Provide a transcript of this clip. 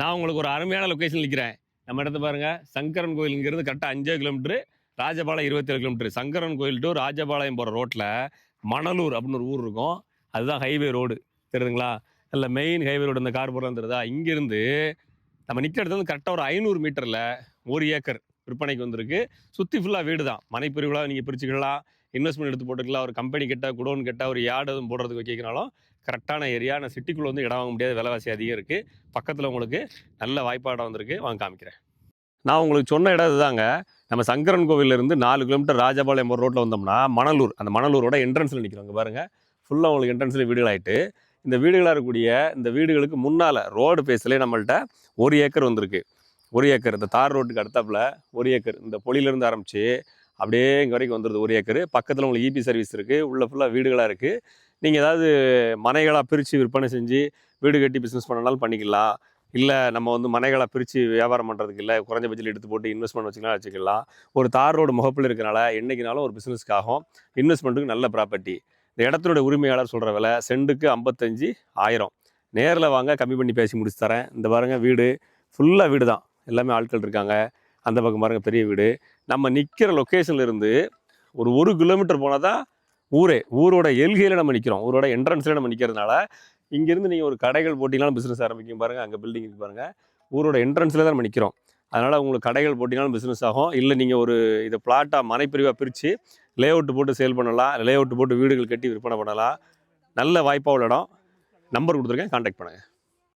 நான் உங்களுக்கு ஒரு அருமையான லொக்கேஷன் நிற்கிறேன் நம்ம இடத்த பாருங்கள் சங்கரன் கோயில் இங்கேருந்து கரெக்டாக அஞ்சு கிலோமீட்டர் ராஜபாளையம் இருபத்தேழு கிலோமீட்டர் சங்கரன் கோயில் டு ராஜபாளையம் போகிற ரோட்டில் மணலூர் அப்படின்னு ஒரு ஊர் இருக்கும். அதுதான் ஹைவே ரோடு தெரியுதுங்களா? இல்லை மெயின் ஹைவே ரோடு இந்த கார் போகிறதா தெரியுதா? இங்கேருந்து நம்ம நிற்கிற இடத்துல கரெக்டாக ஒரு ஐநூறு மீட்டரில் ஒரு ஏக்கர். விற்பனைக்கு வந்திருக்கு. சுற்றி ஃபுல்லாக வீடு தான் மனைப்பிரிவுகளாக நீங்கள் பிரிச்சுக்கலாம். இன்வெஸ்ட்மெண்ட் எடுத்து போட்டுக்கலாம். ஒரு கம்பெனி கிட்டே குடோன் கிட்ட ஒரு யார்டு எதுவும் போடுறதுக்கு வைக்கிறனாலும் கரெக்டான ஏரியா நான் சிட்டிக்குள்ளே வந்து இடம் வாங்க முடியாத. விலைவாசி அதிகம் இருக்குது பக்கத்தில் உங்களுக்கு நல்ல வாய்ப்பாடம் வந்திருக்கு. வாங்க காமிக்கிறேன். நான் உங்களுக்கு சொன்ன இடம் இதுதாங்க. நம்ம சங்கரன் கோவிலேருந்து நாலு கிலோமீட்டர் ராஜபாளையம் ஒரு ரோட்டில் வந்தோம்னா மணலூர். அந்த மணலூரோட என்ட்ரன்ஸில் நிற்கிறோங்க பாருங்கள் ஃபுல்லாக உங்களுக்கு என்ட்ரன்ஸில் வீடுகளாயிட்டு இந்த வீடுகளாக இருக்கக்கூடிய இந்த வீடுகளுக்கு முன்னால் ரோடு பேஸ்லேயே நம்மள்ட்ட ஒரு ஏக்கர் வந்திருக்கு. ஒரு ஏக்கர் இந்த தார் ரோட்டுக்கு அடுத்தாப்புல ஒரு ஏக்கர் இந்த பொலியிலேருந்து ஆரம்பித்து அப்படியே இங்கே வரைக்கும் வந்துடுது ஒரு ஏக்கர். பக்கத்தில் உங்களுக்கு இபி சர்வீஸ் இருக்குது உள்ள ஃபுல்லாக வீடுகளாக இருக்குது நீங்கள் ஏதாவது மனைகளாக பிரித்து விற்பனை செஞ்சு வீடு கட்டி பிஸ்னஸ் பண்ணனாலும் பண்ணிக்கலாம். இல்லை நம்ம வந்து மனைகளாக பிரித்து வியாபாரம் பண்ணுறதுக்கு இல்லை குறைஞ்ச பட்ஜெட் எடுத்து போட்டு இன்வெஸ்ட்மெண்ட் வச்சுக்கலாம் வச்சுக்கலாம். ஒரு தார் ரோடு முகப்பில் இருக்கனால என்றைக்குனாலும் ஒரு பிஸ்னஸ்க்காகும் இன்வெஸ்ட்மெண்ட்டுக்கு நல்ல ப்ராப்பர்ட்டி இந்த இடத்தினுடைய உரிமையாளர் சொல்கிற விலை செண்டுக்கு ஐம்பத்தஞ்சு ஆயிரம். நேரில் வாங்க கம்மி பண்ணி பேசி முடிச்சு தரேன். இந்த பாருங்கள் வீடு ஃபுல்லாக வீடு தான் எல்லாமே ஆட்கள் இருக்காங்க. அந்த பக்கம் பாருங்கள் பெரிய வீடு. நம்ம நிற்கிற லொக்கேஷன்ல இருந்து ஒரு ஒரு கிலோமீட்டர் போனால் தான் ஊரே. ஊரோட எல்கையில் நம்ம நிற்கிறோம் ஊரோட என்ட்ரன்ஸில் நம்ம நிற்கிறதுனால இங்கேருந்து நீங்கள் ஒரு கடைகள் போட்டிங்கனாலும் பிஸ்னஸ் ஆரம்பிக்கும் பாருங்கள் அங்கே பில்டிங் இருக்கு பாருங்கள் ஊரோட என்ட்ரன்ஸில் தான் நம்ம நிற்கிறோம் அதனால் உங்களுக்கு கடைகள் போட்டிங்கனாலும் பிஸ்னஸ் ஆகும். இல்லை நீங்கள் ஒரு இதை பிளாட்டாக மனைப்பிரிவாக பிரித்து லே அவுட் போட்டு சேல் பண்ணலாம். லே அவுட்டு போட்டு வீடுகள் கட்டி விற்பனை பண்ணலாம். நல்ல வாய்ப்பாக உள்ள இடம். நம்பர் கொடுத்துருக்கேன். காண்டாக்ட் பண்ணுங்கள்